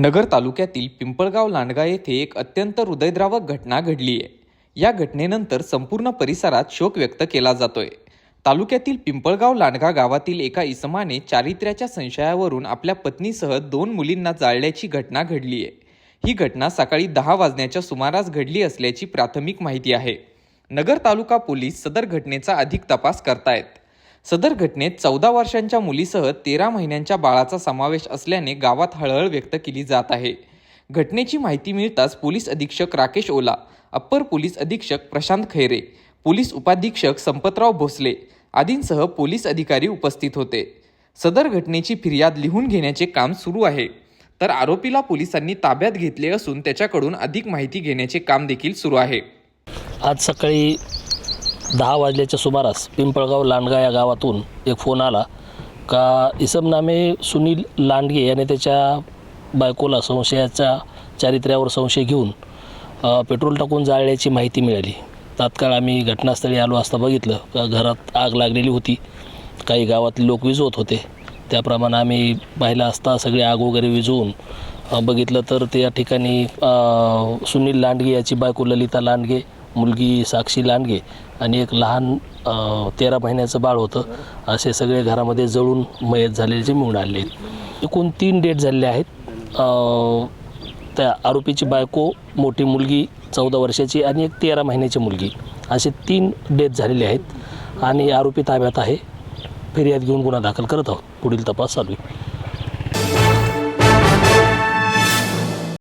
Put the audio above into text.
नगर तालुक्यातील पिंपळगाव लांडगा येथे एक अत्यंत हृदयद्रावक घटना घडली आहे. या घटनेनंतर संपूर्ण परिसरात शोक व्यक्त केला जातोय. तालुक्यातील पिंपळगाव लांडगा गावातील एका इसमाने चारित्र्याच्या संशयावरून आपल्या पत्नीसह दोन मुलींना जाळल्याची घटना घडली आहे. ही घटना सकाळी दहा वाजण्याच्या सुमारास घडली असल्याची प्राथमिक माहिती आहे. नगर तालुका पोलीस सदर घटनेचा अधिक तपास करतायत. सदर घटनेत चौदा वर्षांच्या मुलीसह तेरा महिन्यांच्या बाळाचा समावेश असल्याने गावात हळहळ व्यक्त केली जात आहे. घटनेची माहिती मिळताच पोलीस अधीक्षक राकेश ओला अप्पर पोलीस अधीक्षक प्रशांत खैरे पोलीस उपाधीक्षक संपतराव भोसले आदींसह पोलीस अधिकारी उपस्थित होते. सदर घटनेची फिर्याद लिहून घेण्याचे काम सुरू आहे. तर आरोपीला पोलिसांनी ताब्यात घेतले असून त्याच्याकडून अधिक माहिती घेण्याचे काम देखील सुरू आहे. आज सकाळी दहा वाजल्याच्या सुमारास पिंपळगाव लांडगा या गावातून एक फोन आला का इसम नामे सुनील लांडगे याने त्याच्या बायकोला संशयाच्या चारित्र्यावर संशय घेऊन पेट्रोल टाकून जाळल्याची माहिती मिळाली. तात्काळ आम्ही घटनास्थळी आलो असता बघितलं का घरात आग लागलेली होती. काही गावातले लोक विजवत होते. त्याप्रमाणे आम्ही पाहिलं असता सगळे आग वगैरे विझवून बघितलं तर त्या ठिकाणी सुनील लांडगे याची बायको ललिता लांडगे मुलगी साक्षी लांडगे आणि एक लहान तेरा महिन्याचं बाळ होतं. असे सगळे घरामध्ये जळून मयत झालेले मिळून आले. एकूण तीन डेट झालेले आहेत. त्या आरोपीची बायको मोठी मुलगी चौदा वर्षाची आणि एक तेरा महिन्याची मुलगी. असे तीन डेथ झालेले आहेत आणि आरोपी ताब्यात आहे. फिर्याद घेऊन गुन्हा दाखल करत आहोत. पुढील तपास चालू आहे.